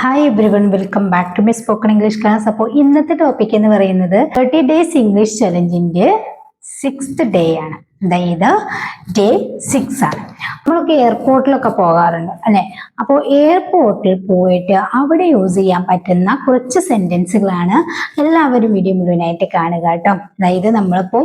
Hi everyone welcome back to my spoken English class അപ്പോൾ ഇന്നത്തെ topic എന്ന് പറയുന്നത് തേർട്ടി ഡേയ്സ് ഇംഗ്ലീഷ് ചലഞ്ചിന്റെ സിക്സ്ത് ഡേ ആണ്. അതായത് ഡേ സിക്സ് ആണ്. നമ്മളൊക്കെ എയർപോർട്ടിലൊക്കെ പോകാറുണ്ട് അല്ലെ? അപ്പോൾ എയർപോർട്ടിൽ പോയിട്ട് അവിടെ യൂസ് ചെയ്യാൻ പറ്റുന്ന കുറച്ച് സെന്റൻസുകളാണ് എല്ലാവരും വീഡിയോ മുഴുവനായിട്ട് കാണുക കേട്ടോ. അതായത് നമ്മളിപ്പോൾ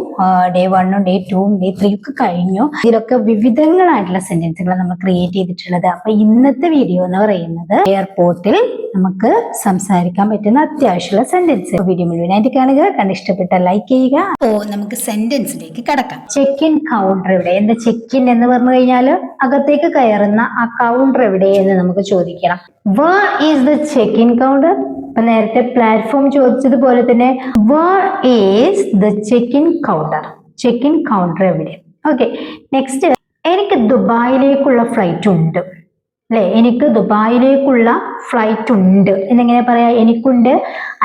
ഡേ വണ്ണും ഡേ ടൂവും ഡേ ത്രീ ഒക്കെ കഴിഞ്ഞു. ഇതിലൊക്കെ വിവിധങ്ങളായിട്ടുള്ള സെന്റൻസുകൾ നമ്മൾ ക്രിയേറ്റ് ചെയ്തിട്ടുള്ളത്. അപ്പൊ ഇന്നത്തെ വീഡിയോ എന്ന് പറയുന്നത് എയർപോർട്ടിൽ നമുക്ക് സംസാരിക്കാൻ പറ്റുന്ന അത്യാവശ്യമുള്ള സെന്റൻസ് വീഡിയോ മുഴുവനായിട്ട് കാണുക കണ്ട് ഇഷ്ടപ്പെട്ട ലൈക്ക് ചെയ്യുക. ഓ നമുക്ക് സെന്റൻസിലേക്ക് കടക്കാം. ചെക്ക് ഇൻ കൗണ്ടർ ഇവിടെ. എന്താ ചെക്ക് ഇൻ എന്ന് പറഞ്ഞു കഴിഞ്ഞാൽ അകത്തേക്ക് കയറുന്ന ആ കൗണ്ടർ എവിടെ എന്ന് നമുക്ക് ചോദിക്കണം. Where is the check in counter ഇപ്പൊ നേരത്തെ പ്ലാറ്റ്ഫോം ചോദിച്ചതുപോലെ തന്നെ where is the check in counter check in counter എവിടെ ഓക്കെ നെക്സ്റ്റ് എനിക്ക് ദുബായിലേക്കുള്ള ഫ്ലൈറ്റ് ഉണ്ട്. അല്ലെ? എനിക്ക് ദുബായിലേക്കുള്ള ഫ്ലൈറ്റ് ഉണ്ട്. എന്നെങ്ങനെ പറയാ? എനിക്കുണ്ട്.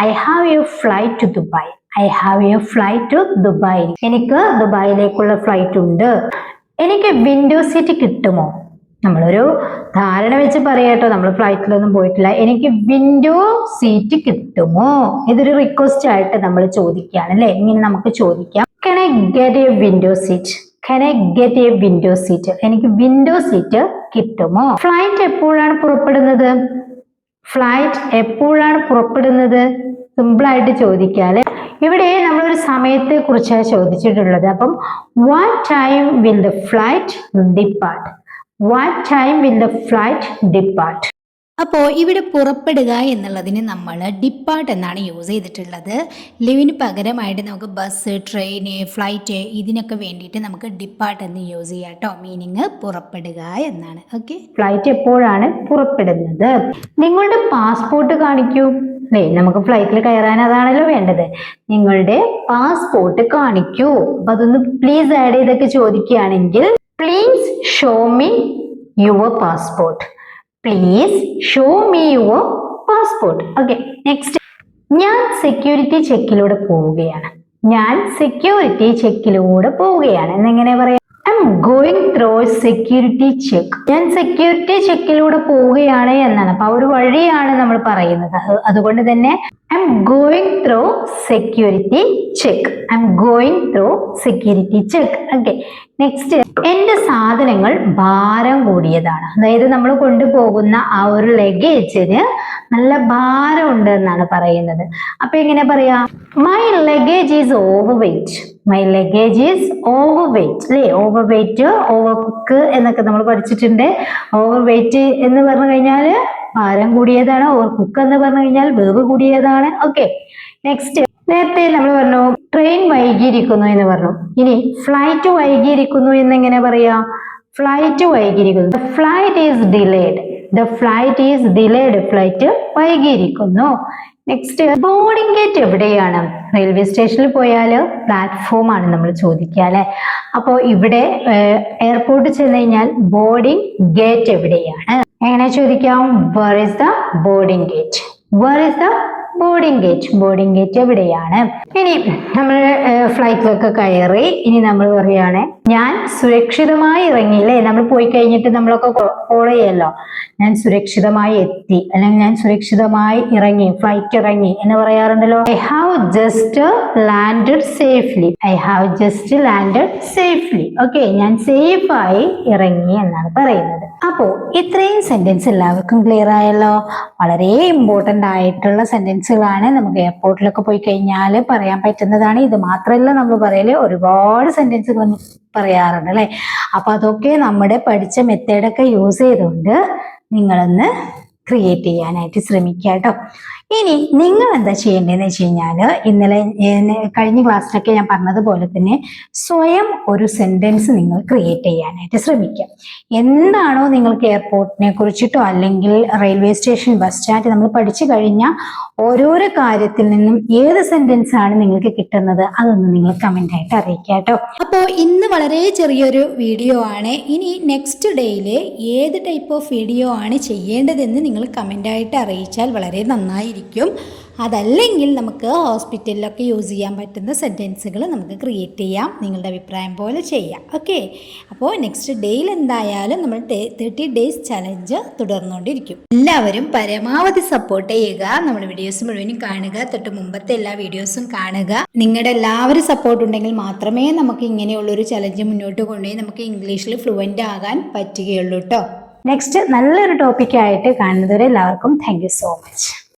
I have a flight to Dubai. I have a flight to Dubai. എനിക്ക് ദുബായിലേക്കുള്ള ഫ്ലൈറ്റ് ഉണ്ട്. എനിക്ക് വിൻഡോ സീറ്റ് കിട്ടുമോ? നമ്മളൊരു ധാരണ വെച്ച് പറയട്ടോ നമ്മൾ ഫ്ലൈറ്റിലൊന്നും പോയിട്ടില്ല. എനിക്ക് വിൻഡോ സീറ്റ് കിട്ടുമോ? ഇതൊരു റിക്വസ്റ്റ് ആയിട്ട് നമ്മൾ ചോദിക്കുകയാണ് അല്ലെ? ഇങ്ങനെ നമുക്ക് ചോദിക്കാം. Can I get a window seat can I get a window seat എനിക്ക് വിൻഡോ സീറ്റ് കിട്ടുമോ? ഫ്ലൈറ്റ് എപ്പോഴാണ് പുറപ്പെടുന്നത്? ഫ്ലൈറ്റ് എപ്പോഴാണ് പുറപ്പെടുന്നത്? സിമ്പിൾ ആയിട്ട് ചോദിക്കാൽ ഇവിടെ സമയത്തെ കുറിച്ചാണ് ചോദിച്ചിട്ടുള്ളത്. അപ്പം what time will the flight depart what time will the flight depart അപ്പോൾ ഇവിടെ പുറപ്പെടുക എന്നുള്ളതിന് നമ്മൾ ഡിപ്പാർട്ട് എന്നാണ് യൂസ് ചെയ്തിട്ടുള്ളത്. ലിവിന് പകരമായിട്ട് നമുക്ക് ബസ് ട്രെയിന് ഫ്ലൈറ്റ് ഇതിനൊക്കെ വേണ്ടിയിട്ട് നമുക്ക് ഡിപ്പാർട്ട് എന്ന് യൂസ് ചെയ്യാം കേട്ടോ മീനിങ് പുറപ്പെടുക എന്നാണ്. ഓക്കെ ഫ്ലൈറ്റ് എപ്പോഴാണ് പുറപ്പെടുന്നത്? നിങ്ങളുടെ പാസ്പോർട്ട് കാണിക്കൂ. അല്ലേ നമുക്ക് ഫ്ലൈറ്റിൽ കയറാൻ അതാണല്ലോ വേണ്ടത്. നിങ്ങളുടെ പാസ്പോർട്ട് കാണിക്കൂ. അപ്പൊ അതൊന്ന് പ്ലീസ് ആഡ് ചെയ്തൊക്കെ ചോദിക്കുകയാണെങ്കിൽ please show me your passport please show me your passport okay next ഞാൻ സെക്യൂരിറ്റി ചെക്കിലൂടെ പോവുകയാണ്. ഞാൻ സെക്യൂരിറ്റി ചെക്കിലൂടെ പോവുകയാണ്. എന്നെങ്ങനെ പറയാം? I'm going through security check ഞാൻ സെക്യൂരിറ്റി ചെക്കിലൂടെ പോവുകയാണ് എന്നാണ്. അപ്പൊ ഒരു വഴിയാണ് നമ്മൾ പറയുന്നത്. അതുകൊണ്ട് തന്നെ I'm going through security check I'm going through security check okay next എന്റെ സാധനങ്ങൾ ഭാരം കൂടിയതാണ്. അതായത് നമ്മൾ കൊണ്ടുപോകുന്ന ആ ഒരു ലഗേജിന് നല്ല ഭാരം ഉണ്ട് എന്നാണ് പറയുന്നത്. അപ്പൊ എങ്ങനെ പറയാ? My luggage is overweight my luggage is overweight അല്ലേ? ഓവർ വെയിറ്റ് ഓവർ കുക്ക് എന്നൊക്കെ നമ്മൾ പഠിച്ചിട്ടുണ്ട്. ഓവർ വെയിറ്റ് എന്ന് പറഞ്ഞു കഴിഞ്ഞാൽ ഭാരം കൂടിയതാണ്. ഓവർ കുക്ക് എന്ന് പറഞ്ഞു കഴിഞ്ഞാൽ വേവ് കൂടിയതാണ്. ഓക്കെ നെക്സ്റ്റ് നേരത്തെ നമ്മൾ പറഞ്ഞു ട്രെയിൻ വൈകിയിരിക്കുന്നു എന്ന് പറഞ്ഞു. ഇനി ഫ്ലൈറ്റ് വൈകിയിരിക്കുന്നു എന്ന് എങ്ങനെ പറയാ? Flight വൈകിയിരിക്കുന്നു. The flight is delayed the flight is delayed flight വൈകിയിരിക്കുന്നു. Next boarding gate എവിടെയാണ്? റെയിൽവേ സ്റ്റേഷനിൽ പോയാൽ പ്ലാറ്റ്ഫോം ആണ് നമ്മൾ ചോദിക്കുക അല്ലെ? അപ്പോൾ ഇവിടെ എയർപോർട്ടിൽ ചെന്ന് കഴിഞ്ഞാൽ ബോർഡിംഗ് ഗേറ്റ് എവിടെയാണ്? എങ്ങനെ ചോദിക്കാം? Where is the boarding gate where is the boarding gate boarding gate എവിടെയാണ്? ഇനി നമ്മൾ ഫ്ലൈറ്റിലൊക്കെ കയറി. ഇനി നമ്മൾ പറയുകയാണ് ഞാൻ സുരക്ഷിതമായി ഇറങ്ങിയില്ലേ നമ്മൾ പോയി കഴിഞ്ഞിട്ട് നമ്മളൊക്കെ കോൾ ചെയ്യല്ലോ ഞാൻ സുരക്ഷിതമായി എത്തി. അല്ലെങ്കിൽ ഞാൻ സുരക്ഷിതമായി ഇറങ്ങി ഫ്ലൈറ്റ് ഇറങ്ങി എന്ന് പറയാറുണ്ടല്ലോ. I have just landed safely I have just landed safely okay ഞാൻ സേഫായി ഇറങ്ങി എന്നാണ് പറയുന്നത്. അപ്പോ ഇത്രയും സെന്റൻസ് എല്ലാവർക്കും ക്ലിയർ ആയല്ലോ. വളരെ ഇമ്പോർട്ടന്റ് ആയിട്ടുള്ള സെന്റൻസുകളാണ് നമുക്ക് എയർപോർട്ടിലൊക്കെ പോയി കഴിഞ്ഞാൽ പറയാൻ പറ്റുന്നതാണ്. ഇത് മാത്രമല്ല നമ്മൾ പറയൽ ഒരുപാട് സെന്റൻസുകൾ പറയാറുണ്ട് അല്ലെ? അപ്പൊ അതൊക്കെ നമ്മുടെ പഠിച്ച മെത്തേഡൊക്കെ യൂസ് ചെയ്തുകൊണ്ട് നിങ്ങളൊന്ന് ക്രിയേറ്റ് ചെയ്യാനായിട്ട് ശ്രമിക്കുക കേട്ടോ ഇനി നിങ്ങൾ എന്താ ചെയ്യേണ്ടതെന്ന് വെച്ച് കഴിഞ്ഞാൽ ഇന്നലെ കഴിഞ്ഞ ക്ലാസ്സിലൊക്കെ ഞാൻ പറഞ്ഞതുപോലെ തന്നെ സ്വയം ഒരു സെന്റൻസ് നിങ്ങൾ ക്രിയേറ്റ് ചെയ്യാനായിട്ട് ശ്രമിക്കുക. എന്താണോ നിങ്ങൾക്ക് എയർപോർട്ടിനെ കുറിച്ചിട്ടോ അല്ലെങ്കിൽ റെയിൽവേ സ്റ്റേഷൻ ബസ് സ്റ്റാൻഡ് നമ്മൾ പഠിച്ചു കഴിഞ്ഞാൽ ഓരോരോ കാര്യത്തിൽ നിന്നും ഏത് സെന്റൻസ് ആണ് നിങ്ങൾക്ക് കിട്ടുന്നത് അതൊന്ന് നിങ്ങൾ കമന്റ് ആയിട്ട് അറിയിക്കുക കേട്ടോ. അപ്പോൾ ഇന്ന് വളരെ ചെറിയൊരു വീഡിയോ ആണ്. ഇനി നെക്സ്റ്റ് ഡേയിൽ ഏത് ടൈപ്പ് ഓഫ് വീഡിയോ ആണ് ചെയ്യേണ്ടതെന്ന് നിങ്ങൾ കമന്റ് കമന്റായിട്ട് അറിയിച്ചാൽ വളരെ നന്നായിരിക്കും. അതല്ലെങ്കിൽ നമുക്ക് ഹോസ്പിറ്റലിലൊക്കെ യൂസ് ചെയ്യാൻ പറ്റുന്ന സെന്റൻസുകൾ നമുക്ക് ക്രിയേറ്റ് ചെയ്യാം. നിങ്ങളുടെ അഭിപ്രായം പോലെ ചെയ്യാം. ഓക്കെ? അപ്പോൾ നെക്സ്റ്റ് ഡേയിൽ എന്തായാലും നമ്മൾ തേർട്ടി ഡേയ്സ് ചലഞ്ച് തുടർന്നുകൊണ്ടിരിക്കും. എല്ലാവരും പരമാവധി സപ്പോർട്ട് ചെയ്യുക. നമ്മുടെ വീഡിയോസ് മുഴുവനും കാണുക. തൊട്ട് മുമ്പത്തെ എല്ലാ വീഡിയോസും കാണുക. നിങ്ങളുടെ എല്ലാവരും സപ്പോർട്ട് ഉണ്ടെങ്കിൽ മാത്രമേ നമുക്ക് ഇങ്ങനെയുള്ളൊരു ചലഞ്ച് മുന്നോട്ട് കൊണ്ടുപോയി നമുക്ക് ഇംഗ്ലീഷിൽ ഫ്ലുവന്റ് ആകാൻ പറ്റുകയുള്ളൂ കേട്ടോ നെക്സ്റ്റ് നല്ലൊരു ടോപ്പിക്കായിട്ട് കാണുന്നതുവരെ എല്ലാവർക്കും താങ്ക് സോ മച്ച്